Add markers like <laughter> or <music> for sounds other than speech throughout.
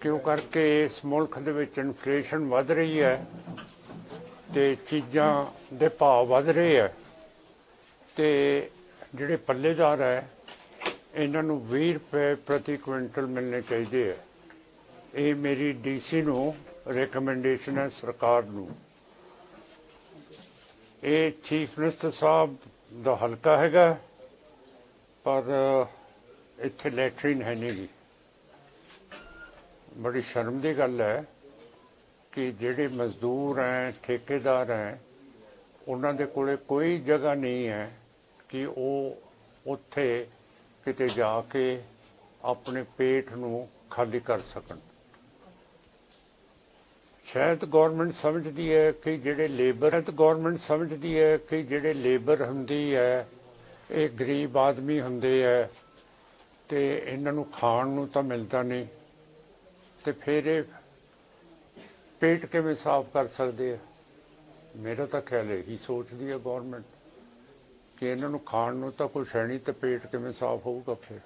ਕਿਉਂ ਕਰਕੇ ਇਸ ਮੁਲਕ ਦੇ ਵਿੱਚ ਇਨਫਲੇਸ਼ਨ ਵੱਧ ਰਹੀ ਹੈ ਤੇ ਚੀਜ਼ਾਂ ਦੇ ਭਾਅ ਵੱਧ ਰਹੇ ਹੈ ਤੇ ਜਿਹੜੇ ਪੱਲੇਦਾਰ ਹੈ, ਇਹਨਾਂ ਨੂੰ 20 ਰੁਪਏ ਪ੍ਰਤੀ ਕੁਇੰਟਲ ਮਿਲਣੇ ਚਾਹੀਦੇ ਹੈ। ਇਹ ਮੇਰੀ ਡੀਸੀ ਨੂੰ ਰეკਮੈਂਡੇਸ਼ਨ ਹੈ, ਸਰਕਾਰ ਨੂੰ। ਇਹ ਚੀਫ ਮਿਨਿਸਟਰ ਸਾਹਿਬ ਦਾ ਹਲਕਾ ਹੈਗਾ, ਪਰ ਇੱਥੇ ਲੈਟਰਿਨ ਹੈ ਨਹੀਂ ਬੜੀ ਸ਼ਰਮ ਦੀ ਗੱਲ ਹੈ ਕਿ ਜਿਹੜੇ ਮਜ਼ਦੂਰ ਹੈ ਠੇਕੇਦਾਰ ਹੈ ਉਹਨਾਂ ਦੇ ਕੋਲੇ ਕੋਈ ਜਗ੍ਹਾ ਨਹੀਂ ਹੈ ਕਿ ਉਹ ਉੱਥੇ ਕਿਤੇ ਜਾ ਕੇ ਆਪਣੇ ਪੇਟ ਨੂੰ ਖਾਲੀ ਕਰ ਸਕਣ। ਸ਼ਾਇਦ ਗਵਰਨਮੈਂਟ ਸਮਝਦੀ ਹੈ ਕਿ ਜਿਹੜੇ ਲੇਬਰ ਹੈ ਤਾਂ ਗਵਰਨਮੈਂਟ ਸਮਝਦੀ ਹੈ ਕਿ ਜਿਹੜੇ ਲੇਬਰ ਹੁੰਦੀ ਹੈ, ਇਹ ਗਰੀਬ ਆਦਮੀ ਹੁੰਦੇ ਹੈ ਤੇ ਇਹਨਾਂ ਨੂੰ ਖਾਣ ਨੂੰ ਤਾਂ ਮਿਲਦਾ ਨਹੀਂ। ਤੇ ਫਿਰ ਇਹ ਪੇਟ ਕਿਵੇਂ ਸਾਫ਼ ਕਰ ਸਕਦੇ ਆ? ਮੇਰਾ ਤਾਂ ਖਿਆਲ ਇਹੀ ਸੋਚਦੀ ਹੈ ਗਵਰਨਮੈਂਟ ਕਿ ਇਹਨਾਂ ਨੂੰ ਖਾਣ ਨੂੰ ਤਾਂ ਕੁਛ ਹੈ ਨਹੀਂ ਤੇ ਪੇਟ ਕਿਵੇਂ ਸਾਫ਼ ਹੋਊਗਾ ਫਿਰ?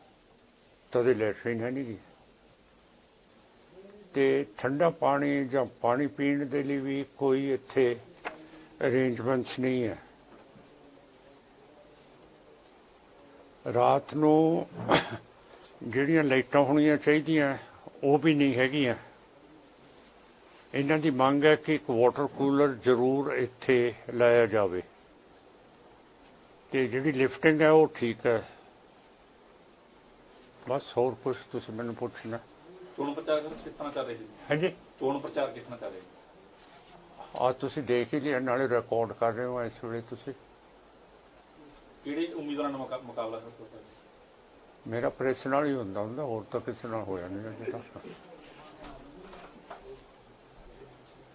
ਤਦੇ ਲੈਟਰੀਨ ਹੈ ਨਹੀਂ ਗੀ। ਤੇ ਠੰਡਾ ਪਾਣੀ ਜਾਂ ਪਾਣੀ ਪੀਣ ਦੇ ਲਈ ਵੀ ਕੋਈ ਇੱਥੇ ਅਰੇਂਜਮੈਂਟਸ ਨਹੀਂ ਹੈ। ਰਾਤ ਨੂੰ <coughs> ਜਿਹੜੀਆਂ ਲਾਈਟਾਂ ਹੋਣੀਆਂ ਚਾਹੀਦੀਆਂ ਉਹ ਵੀ ਨਹੀਂ ਹੈਗੀਆਂ। ਇਹਨਾਂ ਦੀ ਮੰਗ ਹੈ ਕਿ ਇੱਕ ਵਾਟਰ ਕੂਲਰ ਜ਼ਰੂਰ ਇੱਥੇ ਲਾਇਆ ਜਾਵੇ। ਤੇ ਜਿਹੜੀ ਲਿਫਟਿੰਗ ਹੈ ਉਹ ਠੀਕ ਹੈ। ਬਸ ਹੋਰ ਕੁਝ ਤੁਸੀਂ ਮੈਨੂੰ ਪੁੱਛਣਾ। ਚੋਣ ਪ੍ਰਚਾਰ ਕਿਸ ਤਰ੍ਹਾਂ ਚੱਲ ਰਿਹਾ ਜੀ? ਹਾਂਜੀ। ਚੋਣ ਪ੍ਰਚਾਰ ਕਿਸ ਤਰ੍ਹਾਂ ਚੱਲ ਰਿਹਾ ਆ ਤੁਸੀਂ ਦੇਖ ਹੀ ਲਿਆ ਨਾਲੇ ਰਿਕਾਰਡ ਕਰ ਰਹੇ ਹੋ ਇਸ ਵੇਲੇ ਤੁਸੀਂ। ਕਿਹੜੇ ਉਮੀਦਵਾਰਾਂ ਨਾਲ ਮੁਕਾ- ਮੁਕਾਬਲਾ ਕਰ ਸਕਦਾ ਹੈ ਮੇਰਾ ਪ੍ਰੈਸ ਨਾਲ ਹੀ ਹੁੰਦਾ ਹੁੰਦਾ ਹੋਰ ਤਾਂ ਕਿਸੇ ਨਾਲ ਹੋਇਆ ਨਹੀਂ ਅਜੇ ਤੱਕ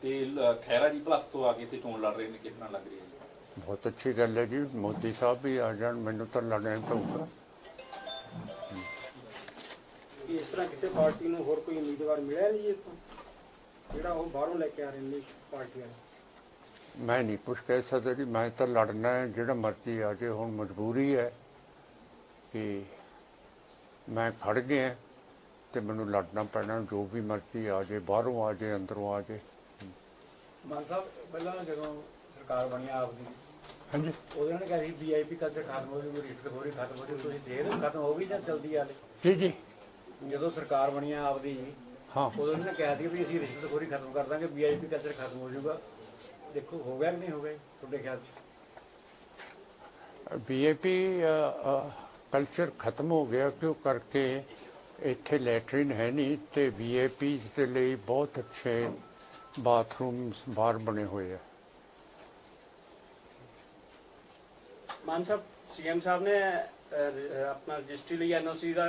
ਤੇ ਖਹਿਰਾ ਜੀ ਭਲੱਖ ਤੋਂ ਆ ਕੇ ਤੇ ਚੋਣ ਲੜ ਰਹੇ ਨੇ ਕਿਸ ਤਰ੍ਹਾਂ ਲੱਗ ਰਹੀ ਹੈ ਬਹੁਤ ਅੱਛੀ ਗੱਲ ਹੈ ਜੀ ਮੋਦੀ ਸਾਹਿਬ ਵੀ ਆ ਜਾਣ ਮੈਨੂੰ ਤਾਂ ਲੜਨਾ ਹੀ ਪਊਗਾ ਕਿ ਇਸ ਤਰ੍ਹਾਂ ਕਿਸੇ ਪਾਰਟੀ ਨੂੰ ਹੋਰ ਕੋਈ ਉਮੀਦਵਾਰ ਮਿਲਿਆ ਨਹੀਂ ਜੀ ਇੱਥੋਂ? ਜਿਹੜਾ ਉਹ ਬਾਹਰੋਂ ਲੈ ਕੇ ਆ ਰਹੇ ਨੇ ਪਾਰਟੀ ਵਾਲੇ ਮੈਂ ਨਹੀਂ ਕੁਛ ਕਹਿ ਸਕਦਾ ਜੀ ਮੈਂ ਤਾਂ ਲੜਨਾ ਹੈ ਜਿਹੜਾ ਮਰਜ਼ੀ ਆ ਜੇ ਹੁਣ ਮਜਬੂਰੀ ਹੈ ਕਿ ਮੈਂ ਖੜ ਗਿਆ ਤੇ ਮੈਨੂੰ ਲੜਨਾ ਪੈਣਾ ਜੋ ਵੀ ਮਰਜ਼ੀ ਆ ਜੇ ਬਾਹਰੋਂ ਆ ਜੇ ਅੰਦਰੋਂ ਆ ਜੇ ਮਾਨ ਸਾਹਿਬ ਪਹਿਲਾਂ ਜਦੋਂ ਸਰਕਾਰ ਬਣੀ ਆਪਦੀ ਹਾਂਜੀ। ਉਹਦੇ ਨੇ ਕਿਹਾ ਸੀ ਵੀਆਈਪੀ ਕਲਚਰ ਖਤਮ ਹੋ ਜੂਗੀ ਰਿਸ਼ਤ ਖੋਰੀ ਖਤਮ ਹੋ ਜੂਗੀ ਤੁਸੀਂ ਹੋ ਖਤਮ ਹੋ ਗਈ ਜਾਂ ਜਲਦੀ ਆਲੇ ਜੀ ਜੀ। ਜਦੋਂ ਸਰਕਾਰ ਬਣੀ ਆ ਆਪਦੀ ਹਾਂ। ਉਦੋਂ ਇਹਨੇ ਕਿਹਾ ਸੀ ਵੀ ਅਸੀਂ ਰਿਸ਼ਤ ਖੋਰੀ ਖਤਮ ਕਰ ਦਾਂਗੇ ਵੀਆਈਪੀ ਕਲਚਰ ਖਤਮ ਹੋ ਜਾਊਗਾ। ਦੇਖੋ ਹੋ ਗਿਆ ਕਿ ਨਹੀਂ ਹੋ ਗਿਆ ਜੀ, ਤੁਹਾਡੇ ਖਿਆਲ 'ਚ? ਬੀਏਪੀ ਕਲਚਰ ਖਤਮ ਹੋ ਗਿਆ ਕਿਉਂ? ਕਰਕੇ ਇੱਥੇ ਲੈਟਰਿਨ ਹੈ ਨਹੀਂ ਤੇ ਵੀਆਈਪੀਜ਼ ਦੇ ਲਈ ਬਹੁਤ ਅੱਛੇ ਬਾਥਰੂਮਸ ਬਾਹਰ ਬਣੇ ਹੋਏ ਆ। ਮਾਨ ਸਾਹਿਬ ਸੀਐਮ ਸਾਹਿਬ ਨੇ ਆਪਣਾ ਰਜਿਸਟਰੀ ਲਈ ਐਨਓਸੀ ਦਾ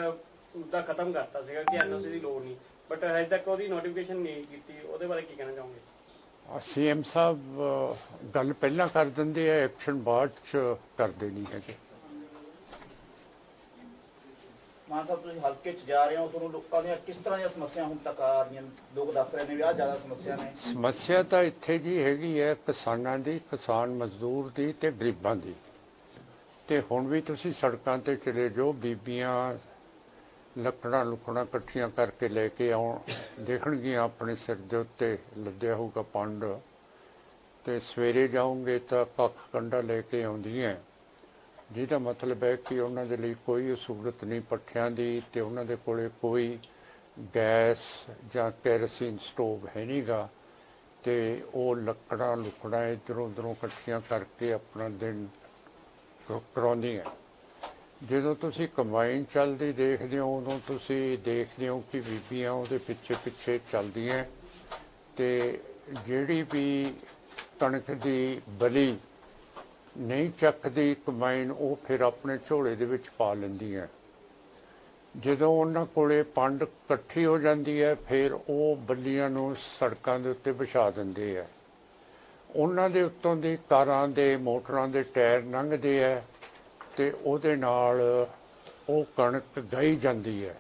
ਮੁੱਦਾ ਖਤਮ ਕਰਤਾ ਸੀਗਾ ਕਿ ਐਨਓਸੀ ਦੀ ਲੋੜ ਨਹੀਂ। ਬਟ ਹਜੇ ਤੱਕ ਉਹਦੀ ਨੋਟੀਫਿਕੇਸ਼ਨ ਨਹੀਂ ਕੀਤੀ ਉਹਦੇ ਬਾਰੇ ਕੀ ਕਹਿਣਾ ਚਾਹੋਗੇ? ਸੀਐਮ ਸਾਹਿਬ ਗੱਲ ਪਹਿਲਾਂ ਕਰ ਦਿੰਦੇ ਆ ਐਕਸ਼ਨ ਬਾਅਦ ਚ ਕਰਦੇ ਨਹੀਂ ਹੈਗੇ। ਮਾਨ ਸਾਹਿਬ, ਤੁਸੀਂ ਹਲਕੇ 'ਚ ਜਾ ਰਹੇ ਹੋ, ਤੁਹਾਨੂੰ ਲੋਕਾਂ ਦੀਆਂ ਕਿਸ ਤਰ੍ਹਾਂ ਦੀਆਂ ਸਮੱਸਿਆ ਹੁਣ ਤੱਕ ਆ ਰਹੀਆਂ ਲੋਕ ਦੱਸ ਰਹੇ ਨੇ ਵੀ ਆਹ ਜ਼ਿਆਦਾ ਸਮੱਸਿਆ ਨੇ। ਸਮੱਸਿਆ ਤਾਂ ਇੱਥੇ ਜੀ ਹੈਗੀ ਹੈ ਕਿਸਾਨਾਂ ਦੀ, ਕਿਸਾਨ ਮਜ਼ਦੂਰ ਦੀ ਤੇ ਗਰੀਬਾਂ ਦੀ। ਤੇ ਹੁਣ ਵੀ ਤੁਸੀਂ ਸੜਕਾਂ ਤੇ ਚਲੇ ਜਾਓ, ਬੀਬੀਆਂ ਲੱਕੜਾਂ ਲੁਕੜਾਂ ਇਕੱਠੀਆਂ ਕਰਕੇ ਲੈ ਕੇ ਆਉਣ, ਦੇਖਣਗੀਆਂ ਆਪਣੇ ਸਿਰ ਦੇ ਉੱਤੇ ਲੱਦਿਆ ਹੋਊਗਾ ਪੰਡ। ਤੇ ਸਵੇਰੇ ਜਾਓਗੇ ਤਾਂ ਕੱਖ ਕੰਡਾ ਲੈ ਕੇ ਆਉਂਦੀਆਂ। ਜਿਹਦਾ ਮਤਲਬ ਹੈ ਕਿ ਉਹਨਾਂ ਦੇ ਲਈ ਕੋਈ ਸਹੂਲਤ ਨਹੀਂ ਪੱਠਿਆਂ ਦੀ ਤੇ ਉਹਨਾਂ ਦੇ ਕੋਲੇ ਕੋਈ ਗੈਸ ਜਾਂ ਕੈਰੋਸਿਨ ਸਟੋਵ ਹੈ ਨਹੀਂਗਾ। ਤੇ ਉਹ ਲੱਕੜਾਂ ਲੁਕੜਾਂ ਇਧਰੋਂ ਉਧਰੋਂ ਇਕੱਠੀਆਂ ਕਰਕੇ ਆਪਣਾ ਦਿਨ ਕ- ਕਰਾਉਂਦੀਆਂ ਜਦੋਂ ਤੁਸੀਂ ਕੰਬਾਈਨ ਚੱਲਦੀ ਦੇਖਦੇ ਹੋ, ਉਦੋਂ ਤੁਸੀਂ ਦੇਖਦੇ ਹੋ ਕਿ ਬੀਬੀਆਂ ਉਹਦੇ ਪਿੱਛੇ ਪਿੱਛੇ ਚੱਲਦੀਆਂ। ਤੇ ਜਿਹੜੀ ਵੀ ਕਣਕ ਦੀ ਬਲੀ ਨਹੀਂ ਚੱਕਦੀ ਕੰਬਾਈਨ ਉਹ ਫਿਰ ਆਪਣੇ ਝੋਲੇ ਦੇ ਵਿੱਚ ਪਾ ਲੈਂਦੀ ਹੈ। ਜਦੋਂ ਉਹਨਾਂ ਕੋਲੇ ਪੰਡ ਇਕੱਠੀ ਹੋ ਜਾਂਦੀ ਹੈ, ਫਿਰ ਉਹ ਬੱਲੀਆਂ ਨੂੰ ਸੜਕਾਂ ਦੇ ਉੱਤੇ ਵਿਛਾ ਦਿੰਦੇ ਆ ਉਹਨਾਂ ਦੇ ਉੱਤੋਂ ਦੀ ਕਾਰਾਂ ਦੇ, ਮੋਟਰਾਂ ਦੇ ਟਾਇਰ ਲੰਘਦੇ ਆ ਤੇ ਉਹਦੇ ਨਾਲ ਉਹ ਕਣਕ ਗਈ ਜਾਂਦੀ ਹੈ।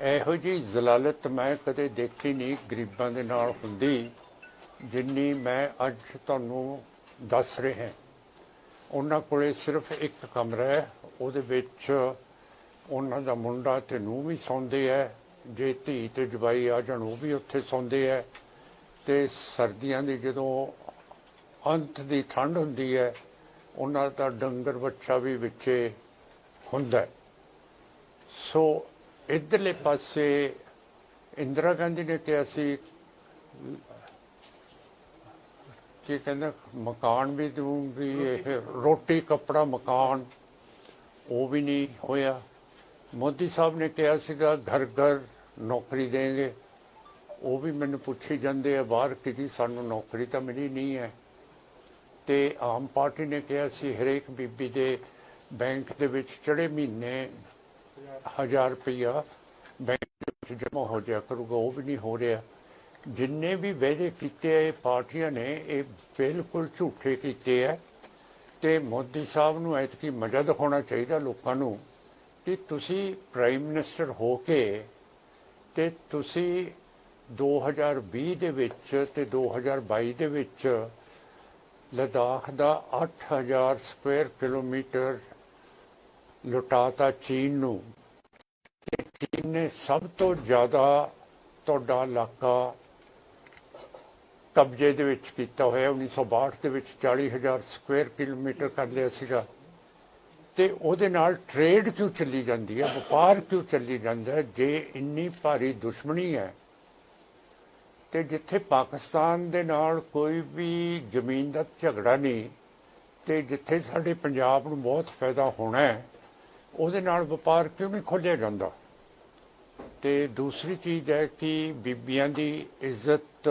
ਇਹੋ ਜੀ ਜ਼ਲਾਲਤ ਮੈਂ ਕਦੇ ਦੇਖੀ ਨਹੀਂ, ਗਰੀਬਾਂ ਦੇ ਨਾਲ ਹੁੰਦੀ, ਜਿੰਨੀ ਮੈਂ ਅੱਜ ਤੁਹਾਨੂੰ ਦੱਸ ਰਿਹਾ ਉਹਨਾਂ ਕੋਲੇ ਸਿਰਫ ਇੱਕ ਕਮਰਾ ਹੈ, ਉਹਦੇ ਵਿੱਚ ਉਹਨਾਂ ਦਾ ਮੁੰਡਾ ਤੇ ਨੂੰ ਵੀ ਸੌਂਦੇ ਹੈ, ਜੇ ਧੀ ਤੇ ਜਵਾਈ ਆ ਜਾਣ ਉਹ ਵੀ ਉੱਥੇ ਸੌਂਦੇ ਐ ਤੇ ਸਰਦੀਆਂ ਦੀ ਜਦੋਂ ਅੰਤ ਦੀ ਠੰਡ ਹੁੰਦੀ ਹੈ, ਉਹਨਾਂ ਦਾ ਡੰਗਰ ਬੱਚਾ ਵੀ ਵਿੱਚੇ ਹੁੰਦਾ ਸੋ ਇਧਰਲੇ ਪਾਸੇ ਇੰਦਰਾ ਗਾਂਧੀ ਨੇ ਕਿਹਾ ਸੀ ਕੀ ਕਹਿੰਦਾ ਮਕਾਨ ਵੀ ਦੂੰਗੀ ਇਹ ਰੋਟੀ, ਕੱਪੜਾ, ਮਕਾਨ। ਉਹ ਵੀ ਨਹੀਂ ਹੋਇਆ। ਮੋਦੀ ਸਾਹਿਬ ਨੇ ਕਿਹਾ ਸੀਗਾ, ਘਰ ਘਰ ਨੌਕਰੀ ਦੇਂਗੇ ਉਹ ਵੀ ਮੈਨੂੰ ਪੁੱਛੀ ਜਾਂਦੇ ਆ, ਬਾਹਰ ਕਿ ਜੀ ਸਾਨੂੰ ਨੌਕਰੀ ਤਾਂ ਮਿਲੀ ਨਹੀਂ ਹੈ। ਤੇ ਆਮ ਪਾਰਟੀ ਨੇ ਕਿਹਾ ਸੀ, ਹਰੇਕ ਬੀਬੀ ਦੇ ਬੈਂਕ ਦੇ ਵਿੱਚ ਚੜੇ ਮਹੀਨੇ ਹਜ਼ਾਰ ਰੁਪਇਆ ਬੈਂਕ ਵਿੱਚ ਜਮ੍ਹਾਂ ਹੋ ਜਾਇਆ ਕਰੂਗਾ। ਉਹ ਵੀ ਨਹੀਂ ਹੋ ਰਿਹਾ। ਜਿੰਨੇ ਵੀ ਵਾਅਦੇ ਕੀਤੇ ਆ, ਇਹ ਪਾਰਟੀਆਂ ਨੇ, ਇਹ ਬਿਲਕੁਲ ਝੂਠੇ ਕੀਤੇ ਆ। ਤੇ ਮੋਦੀ ਸਾਹਿਬ ਨੂੰ ਐਤਕੀ ਮਜ਼ਾ ਦਿਖਾਉਣਾ ਚਾਹੀਦਾ ਲੋਕਾਂ ਨੂੰ ਕਿ ਤੁਸੀਂ ਪ੍ਰਾਈਮ ਮਿਨਿਸਟਰ ਹੋ ਕੇ ਤੇ ਤੁਸੀਂ 2020 ਦੇ ਵਿੱਚ ਤੇ 2022 ਦੇ ਵਿੱਚ ਲਦਾਖ ਦਾ 8000 ਸਕੁਅਰ ਕਿਲੋਮੀਟਰ ਲੁਟਾਤਾ ਚੀਨ ਨੂੰ। ਤੇ ਚੀਨ ਨੇ ਸਭ ਤੋਂ ਜ਼ਿਆਦਾ ਤੁਹਾਡਾ ਇਲਾਕਾ ਕਬਜ਼ੇ ਦੇ ਵਿੱਚ ਕੀਤਾ ਹੋਇਆ 1962 ਦੇ ਵਿੱਚ 40000 ਸਕੁਅਰ ਕਿਲੋਮੀਟਰ ਕਰ ਲਿਆ ਸੀਗਾ। ਤੇ ਉਹਦੇ ਨਾਲ ਟ੍ਰੇਡ ਕਿਉਂ ਚੱਲੀ ਜਾਂਦੀ ਹੈ? ਵਪਾਰ ਕਿਉਂ ਚੱਲੀ ਜਾਂਦਾ ਹੈ? ਜੇ ਇੰਨੀ ਭਾਰੀ ਦੁਸ਼ਮਣੀ ਹੈ, ਤੇ ਜਿੱਥੇ ਪਾਕਿਸਤਾਨ ਦੇ ਨਾਲ ਕੋਈ ਵੀ ਜ਼ਮੀਨ ਦਾ ਝਗੜਾ ਨਹੀਂ, ਤੇ ਜਿੱਥੇ ਸਾਡੇ ਪੰਜਾਬ ਨੂੰ ਬਹੁਤ ਫਾਇਦਾ ਹੋਣਾ ਹੈ, ਉਹਦੇ ਨਾਲ ਵਪਾਰ ਕਿਉਂ ਨਹੀਂ ਖੋਲ੍ਹਿਆ ਜਾਂਦਾ? ਤੇ ਦੂਸਰੀ ਚੀਜ਼ ਹੈ ਕਿ ਬੀਬੀਆਂ ਦੀ ਇੱਜ਼ਤ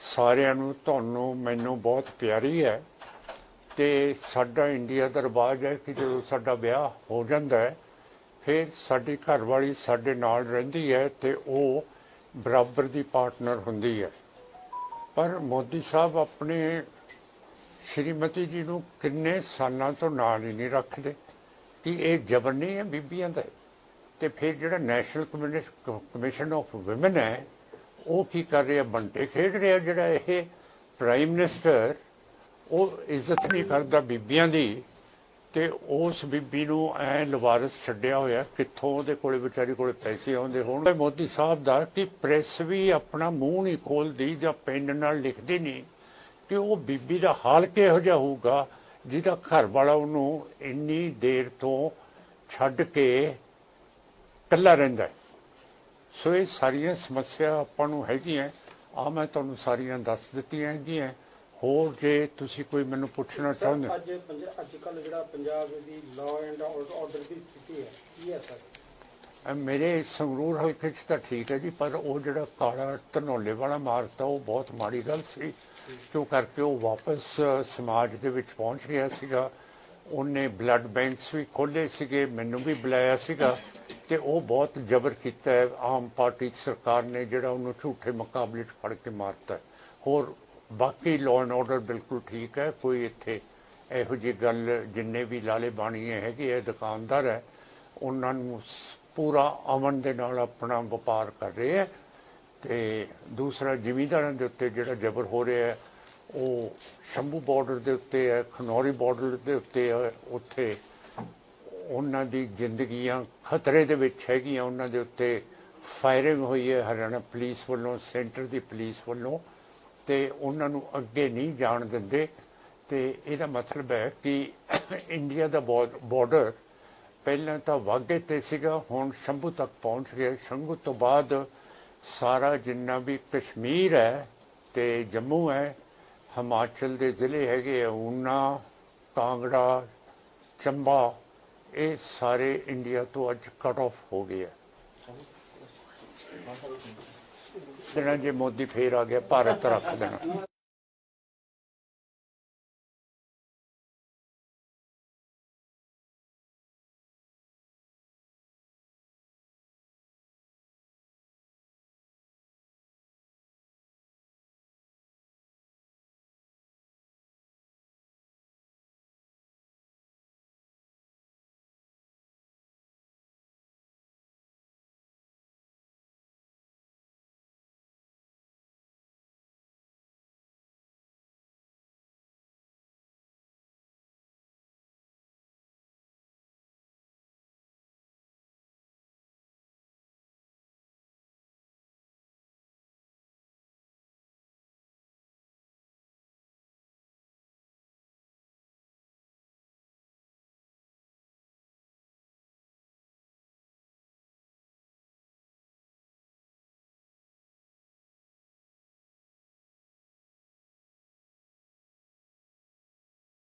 ਸਾਰਿਆਂ ਨੂੰ, ਤੁਹਾਨੂੰ ਮੈਨੂੰ ਬਹੁਤ ਪਿਆਰੀ ਹੈ ਤੇ ਸਾਡਾ ਇੰਡੀਆ ਦਾ ਰਿਵਾਜ ਹੈ ਕਿ ਜਦੋਂ ਸਾਡਾ ਵਿਆਹ ਹੋ ਜਾਂਦਾ ਹੈ, ਫਿਰ ਸਾਡੀ ਘਰਵਾਲੀ ਸਾਡੇ ਨਾਲ ਰਹਿੰਦੀ ਹੈ ਤੇ ਉਹ ਬਰਾਬਰ ਦੀ ਪਾਰਟਨਰ ਹੁੰਦੀ ਹੈ। ਪਰ ਮੋਦੀ ਸਾਹਿਬ ਆਪਣੇ ਸ਼੍ਰੀਮਤੀ ਜੀ ਨੂੰ ਕਿੰਨੇ ਸਾਲਾਂ ਤੋਂ ਨਾਲ ਹੀ ਨਹੀਂ ਰੱਖਦੇ ਕਿ ਇਹ ਜ਼ਬਰ ਨਹੀਂ ਹੈ ਬੀਬੀਆਂ ਦਾ। ਤੇ ਫਿਰ ਜਿਹੜਾ ਨੈਸ਼ਨਲ ਕਮਿਸ਼ਨ ਆਫ ਔਮਨ ਹੈ ਉਹ ਕੀ ਕਰ ਰਿਹਾ ਬੰਟੇ ਖੇਡ ਰਿਹਾ ਜਿਹੜਾ ਇਹ ਪ੍ਰਾਈਮ ਮਿਨਿਸਟਰ ਉਹ ਇੱਜ਼ਤ ਨਹੀਂ ਕਰਦਾ ਬੀਬੀਆਂ ਦੀ ਤੇ ਉਸ ਬੀਬੀ ਨੂੰ ਐ ਲਵਾਰਸ ਛੱਡਿਆ ਹੋਇਆ, ਕਿੱਥੋਂ ਉਹਦੇ ਕੋਲੇ ਵਿਚਾਰੀ ਕੋਲੇ ਪੈਸੇ ਆਉਂਦੇ ਹੋਣ ਮੋਦੀ ਸਾਹਿਬ ਦਾ ਕਿ ਪ੍ਰੈਸ ਵੀ ਆਪਣਾ ਮੂੰਹ ਨਹੀਂ ਖੋਲਦੀ ਜਾਂ ਪੈਨ ਨਾਲ ਲਿਖਦੀ ਨਹੀਂ ਕਿ ਉਹ ਬੀਬੀ ਦਾ ਹਾਲ ਕਿਹੋ ਜਿਹਾ ਹੋਊਗਾ, ਜਿਹਦਾ ਘਰ ਵਾਲਾ ਉਹਨੂੰ ਇੰਨੀ ਦੇਰ ਤੋਂ ਛੱਡ ਕੇ ਇਕੱਲਾ ਰਹਿੰਦਾ ਹੈ। ਸੋ ਇਹ ਸਾਰੀਆਂ ਸਮੱਸਿਆ ਆਪਾਂ ਨੂੰ ਹੈਗੀਆਂ ਆ ਮੈਂ ਤੁਹਾਨੂੰ ਸਾਰੀਆਂ ਦੱਸ ਦਿੱਤੀਆਂ ਹੈਗੀਆਂ ਹੋਰ ਜੇ ਤੁਸੀਂ ਕੋਈ ਮੈਨੂੰ ਪੁੱਛਣਾ ਚਾਹੁੰਦੇ ਹੋ। ਅੱਜ ਕੱਲ ਜਿਹੜਾ ਪੰਜਾਬ ਦੀ ਲਾਅ ਐਂਡ ਆਰਡਰ ਦੀ ਸਥਿਤੀ ਹੈ ਕੀ ਹੈ ਸਰ? ਮੇਰੇ ਸੰਗਰੂਰ ਹਲਕੇ 'ਚ ਤਾਂ ਠੀਕ ਹੈ ਜੀ ਪਰ ਉਹ ਜਿਹੜਾ ਕਾਲਾ ਧਨੌਲੇ ਵਾਲਾ ਮਾਰਤਾ ਉਹ ਬਹੁਤ ਮਾੜੀ ਗੱਲ ਸੀ। ਕਿਉਂ ਕਰਕੇ ਉਹ ਵਾਪਸ ਸਮਾਜ ਦੇ ਵਿੱਚ ਪਹੁੰਚ ਗਿਆ ਸੀਗਾ। ਉਹਨੇ ਬਲੱਡ ਬੈਂਕਸ ਵੀ ਖੋਲੇ ਸੀਗੇ ਮੈਨੂੰ ਵੀ ਬੁਲਾਇਆ ਸੀਗਾ। ਤੇ ਉਹ ਬਹੁਤ ਜ਼ਬਰ ਕੀਤਾ ਹੈ ਆਮ ਪਾਰਟੀ ਸਰਕਾਰ ਨੇ ਜਿਹੜਾ ਉਹਨੂੰ ਝੂਠੇ ਮੁਕਾਬਲੇ 'ਚ ਫੜ ਕੇ ਮਾਰਤਾ ਹੈ। ਹੋਰ ਬਾਕੀ ਲਾਅ ਐਂਡ ਆਰਡਰ ਬਿਲਕੁਲ ਠੀਕ ਹੈ ਕੋਈ ਇੱਥੇ ਇਹੋ ਜਿਹੀ ਗੱਲ ਜਿੰਨੇ ਵੀ ਲਾਲੇ ਬਾਣੀਏ ਹੈਗੇ ਆ ਦੁਕਾਨਦਾਰ ਹੈ, ਉਹਨਾਂ ਨੂੰ ਪੂਰਾ ਅਮਨ ਦੇ ਨਾਲ ਆਪਣਾ ਵਪਾਰ ਕਰ ਰਹੇ ਹੈ ਤੇ ਦੂਸਰਾ ਜ਼ਿਮੀਂਦਾਰਾਂ ਦੇ ਉੱਤੇ ਜਿਹੜਾ ਜ਼ਬਰ ਹੋ ਰਿਹਾ ਹੈ, ਉਹ ਸ਼ੰਭੂ ਬਾਰਡਰ ਦੇ ਉੱਤੇ ਹੈ, ਖਨੌਰੀ ਬਾਰਡਰ ਦੇ ਉੱਤੇ ਹੈ, ਉੱਥੇ ਉਹਨਾਂ ਦੀ ਜ਼ਿੰਦਗੀਆਂ ਖਤਰੇ ਦੇ ਵਿੱਚ ਹੈਗੀਆਂ, ਉਹਨਾਂ ਦੇ ਉੱਤੇ ਫਾਇਰਿੰਗ ਹੋਈ ਹੈ ਹਰਿਆਣਾ ਪੁਲਿਸ ਵੱਲੋਂ ਸੈਂਟਰ ਦੀ ਪੁਲਿਸ ਵੱਲੋਂ, ਤੇ ਉਹਨਾਂ ਨੂੰ ਅੱਗੇ ਨਹੀਂ ਜਾਣ ਦਿੰਦੇ। ਤੇ ਇਹਦਾ ਮਤਲਬ ਹੈ ਕਿ ਇੰਡੀਆ ਦਾ ਬਾਰਡਰ ਪਹਿਲਾਂ ਤਾਂ ਵਾਘੇ ਤੇ ਸੀਗਾ, ਹੁਣ ਸ਼ੰਭੂ ਤੱਕ ਪਹੁੰਚ ਗਿਆ। ਸ਼ੰਭੂ ਤੋਂ ਬਾਅਦ ਸਾਰਾ ਜਿੰਨਾ ਵੀ ਕਸ਼ਮੀਰ ਹੈ ਤੇ ਜੰਮੂ ਹੈ, ਹਿਮਾਚਲ ਦੇ ਜ਼ਿਲ੍ਹੇ ਹੈਗੇ ਆ, ਊਨਾ, ਕਾਂਗੜਾ, ਚੰਬਾ ਇਹ ਸਾਰੇ ਇੰਡੀਆ ਤੋਂ ਅੱਜ ਕਟ ਆਫ ਹੋ ਗਏ ਆ। ਜਿਹੜਾ ਜੇ ਮੋਦੀ ਫੇਰ ਆ ਗਿਆ, ਭਾਰਤ ਰੱਖ ਦੇਣਾ।